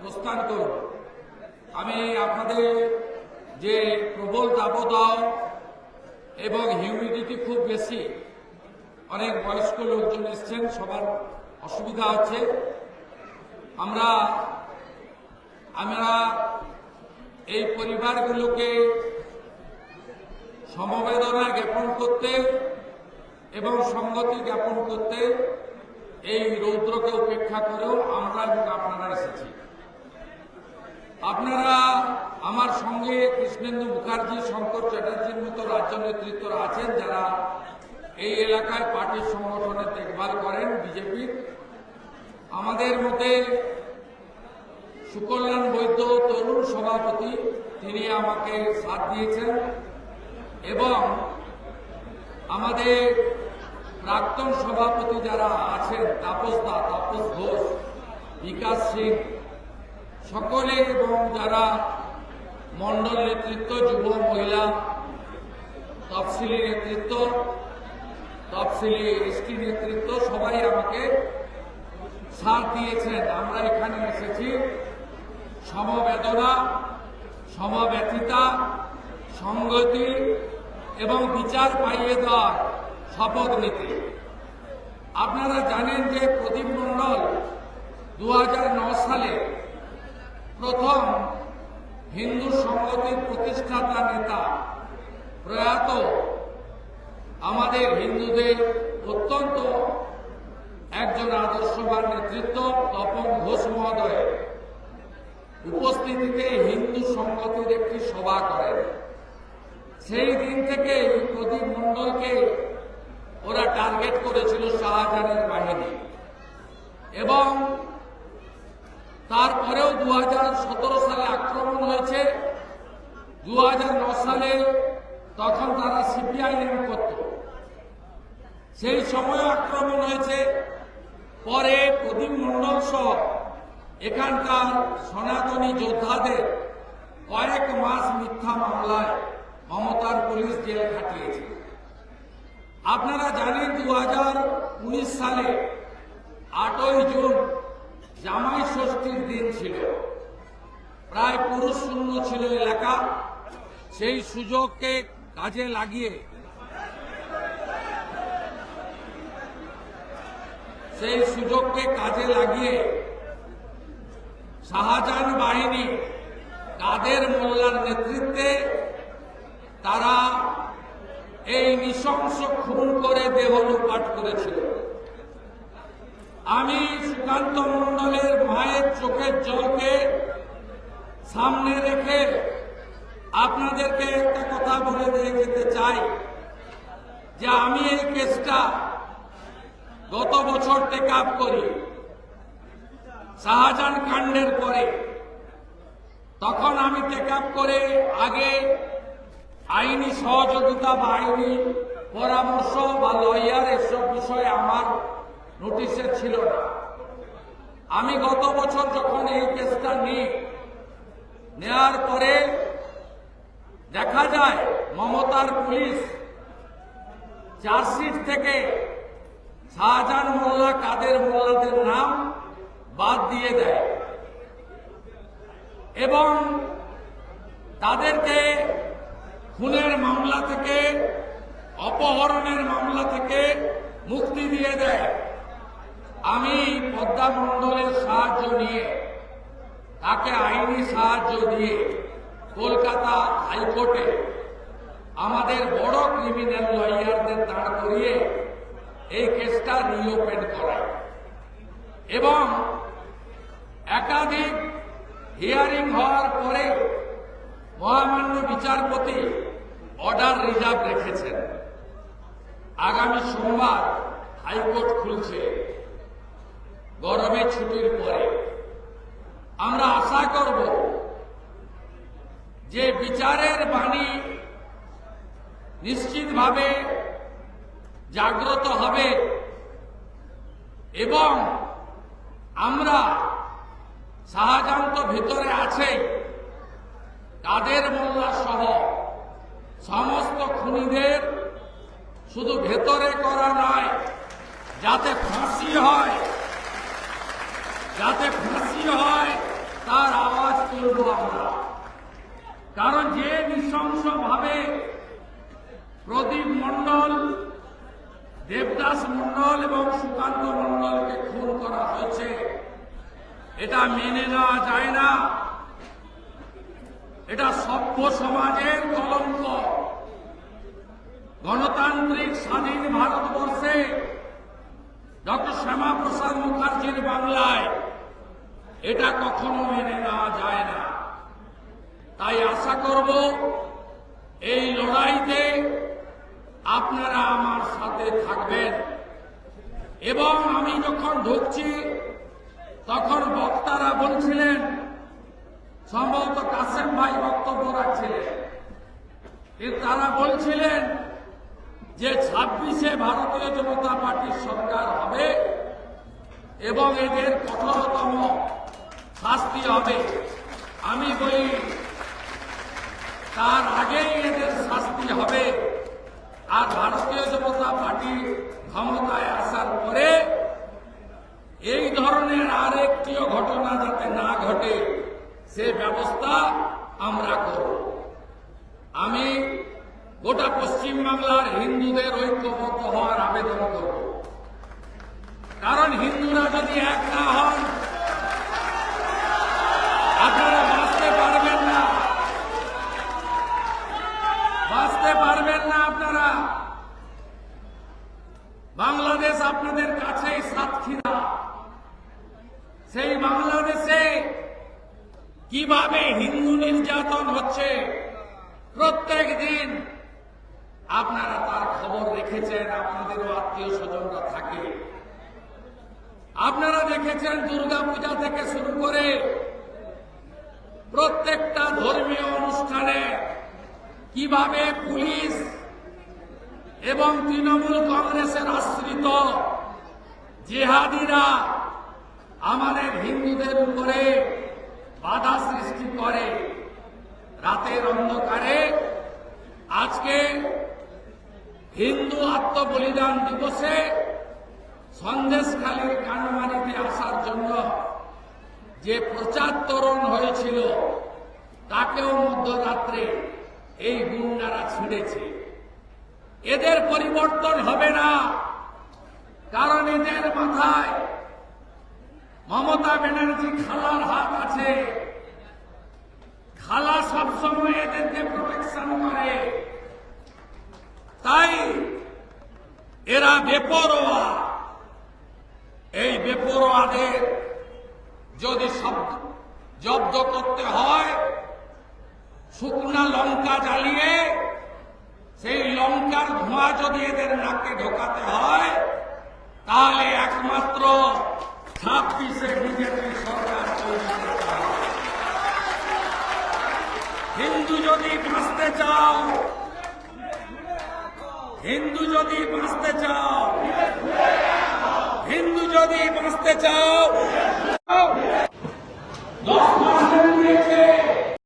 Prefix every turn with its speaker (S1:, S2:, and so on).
S1: প্রস্থান করব আমি আপনাদের যে প্রবল দাবদাহ এবং হিউমিডিটি খুব বেশি, অনেক বয়স্ক লোকজন এসছেন, সবার অসুবিধা হচ্ছে। আমরা আমরা এই পরিবারগুলোকে সমবেদনা জ্ঞাপন করতে এবং সংগতি জ্ঞাপন করতে এই রৌদ্রকে উপেক্ষা করেও আমরা এবং আপনারা এসেছি। আপনারা আমার সঙ্গে কৃষ্ণেন্দু মুখার্জি, শঙ্কর চ্যাটার্জির মতো রাজ্য নেতৃত্বরা আছেন যারা এই এলাকায় পার্টির সংগঠনের দেখভাল করেন বিজেপির। আমাদের মধ্যে সুকল্যাণ বৈদ্য তরুণ সভাপতি, তিনি আমাকে সাথ দিয়েছেন এবং আমাদের প্রাক্তন সভাপতি যারা আছেন, তাপস দা, তাপস ঘোষ, বিকাশ সিং সকলে এবং যারা মন্ডল নেতৃত্ব, যুব মহিলা, তফসিলি নেতৃত্ব, তফসিলি এসটি নেতৃত্ব, সবাই আমাকে সাথ দিয়েছেন। আমরা এখানে এসেছি। সমবেদনা, সমব্যথিতা, সংগতি এবং বিচার পাইয়ে দেওয়ার শপথ নিতে। আপনারা জানেন যে প্রদীপ মণ্ডল দু সালে প্রথম হিন্দু সংগতির প্রতিষ্ঠাতা নেতা প্রয়াত আমাদের হিন্দুদের অত্যন্ত একজন আদর্শবান নেতৃত্ব তপন ঘোষ মহোদয় উপস্থিতিতে হিন্দু সংগতির একটি সভা করেন। সেই দিন থেকে প্রদীপ মণ্ডলকে ওরা টার্গেট করেছিল শাহজাহানের বাহিনী। এবং তারপরেও দু হাজার সতেরো সালে আক্রমণ হয়েছে। দু সালে তখন তারা সিপিআইএম করত। সেই সময় আক্রমণ হয়েছে। পরে প্রদীপ মণ্ডল সহ এখানকার সনাতনী যোদ্ধাদের কয়েক মাস মিথ্যা মামলায় মমতার পুলিশ জেল খাটিয়েছে। আপনারা জানেন দু হাজার উনিশ সালে আটই জুন জামাই ষষ্ঠীর দিন ছিল। প্রায় পুরুষ শূন্য ছিল এলাকা। সেই সুযোগকে কাজে লাগিয়ে সেই সুযোগকে কাজে লাগিয়ে শাহজাহান বাহিনী কাদের মোল্লার নেতৃত্বে তারা এই নৃশংস খুন করে দেহ লুপাট করেছিল। আমি সুকান্ত মণ্ডলের মায়ের চোখের জলকে সামনে রেখে আপনাদেরকে একটা কথা বলে দিয়ে যেতে চাই যে আমি এই কেসটা গত বছর টেক আপ করি, শাহজাহান কাণ্ডের পরে। তখন আমি টেক আপ করে আগে আইনি সহযোগিতা বা আইনি পরামর্শ বা লয়ার এসব বিষয়ে আমার নোটিশে ছিল না। আমি গত বছর যখন এই কেসটা নিই, নেয়ার পরে দেখা যায় মমতার পুলিশ চার্জশিট থেকে শাহজাহান মোল্লা, কাদের মোল্লাদের নাম বাদ দিয়ে দেয় এবং তাদেরকে খুনের মামলা থেকে, অপহরণের মামলা থেকে মুক্তি দিয়ে দেয়। আমি পদ্মা মণ্ডলের সাহায্য নিয়ে, তাকে আইনি সাহায্য দিয়ে কলকাতা হাইকোর্টে আমাদের বড় ক্রিমিনাল লয়ারদের দাঁড় করিয়ে এই কেসটা রিওপেন করায় এবং একাধিক হিয়ারিং হওয়ার পরে মহামান্য বিচারপতি অর্ডার রিজার্ভ রেখেছেন। আগামী সোমবার হাইকোর্ট খুলছে। গরমের ছুটির পরে। আমরা আশা করব যে বিচারের বাণী নিশ্চিতভাবে জাগ্রত হবে এবং আমরা শাহজাহান তো ভিতরে আছে কাদের মোল্লা সহ সমস্ত খুনিদের শুধু ভেতরে করা নয়, যাতে ফাঁসি হয়। যাতে ফাঁসি হয় তা তুলব আমরা। কারণ যে নৃশংস ভাবে প্রদীপ মণ্ডল, দেবদাস মণ্ডল এবং সুকান্ত মণ্ডলকে খুন করা হয়েছে, এটা মেনে নেওয়া যায় না। এটা সভ্য সমাজের কলঙ্ক। গণতান্ত্রিক স্বাধীন ভারতবর্ষে ডক্টর শ্যামাপ্রসাদ মুখার্জির বাংলায় এটা কখনো মেনে নেওয়া যায় না। তাই আশা করব এই লড়াইতে আপনারা আমার সাথে থাকবেন। এবং আমি যখন ঢুকছি, তখন বক্তারা বলছিলেন, সম্ভবত কাসেম ভাই বক্তব্য রাখছিলেন। তারা বলছিলেন যে ছাব্বিশে ভারতীয় জনতা পার্টির সরকার হবে এবং এদের কঠোরতম শাস্তি হবে। আমি বলি, তার আগেই এদের শাস্তি হবে। আর ভারতীয় জনতা পার্টি ক্ষমতায় আসার পরে এই ধরনের আরেকটিও ঘটনা যাতে না ঘটে, সে ব্যবস্থা আমরা করব। আমি গোটা পশ্চিমবাংলার হিন্দুদের ঐক্যবদ্ধ হওয়ার আবেদন করব। কারণ হিন্দুরা যদি এক না হন আপনারা বাঁচতে পারবেন না বাঁচতে পারবেন না আপনারা বাংলাদেশ আপনাদের কাছেই সাতক্ষীরা। সেই বাংলাদেশে কীভাবে হিন্দু নির্যাতন হচ্ছে প্রত্যেক দিন আপনারা তার খবর রেখেছেন, আপনাদেরও আত্মীয় স্বজনরা থাকে। আপনারা দেখেছেন দুর্গা পূজা থেকে শুরু করে প্রত্যেকটা ধর্মীয় অনুষ্ঠানে কীভাবে পুলিশ এবং তৃণমূল কংগ্রেসের আশ্রিত জেহাদিরা আমাদের হিন্দুদের উপরে বাধা সৃষ্টি করে রাতের অন্ধকারে। আজকে হিন্দু আত্মবলিদান দিবসে সন্দেশখালীর কানমানিতে আসার জন্য যে প্রচার তরণ হয়েছিল, তাকেও মধ্যরাত্রে এই গুন্ডারা ছিঁড়েছে। এদের পরিবর্তন হবে না। কারণ এদের মাথায় মমতা ব্যানার্জি খালার হাত আছে। খালা সবসময় এদেরকে প্রোটেকশন করে। তাই এরা বেপরোয়া। এই বেপরোয়াদের যদি শব্দ জব্দ করতে হয়, শুকনা লঙ্কা জ্বালিয়ে সেই লঙ্কার ধোঁয়া যদি এদের নাকে ঢোকাতে হয়, তাহলে একমাত্র ছাব্বিশে বিজেপি সরকার হিন্দু যদি বাঁচতে চাও, হিন্দু যদি বাঁচতে চাও, হিন্দু যদি বাঁচতে চাও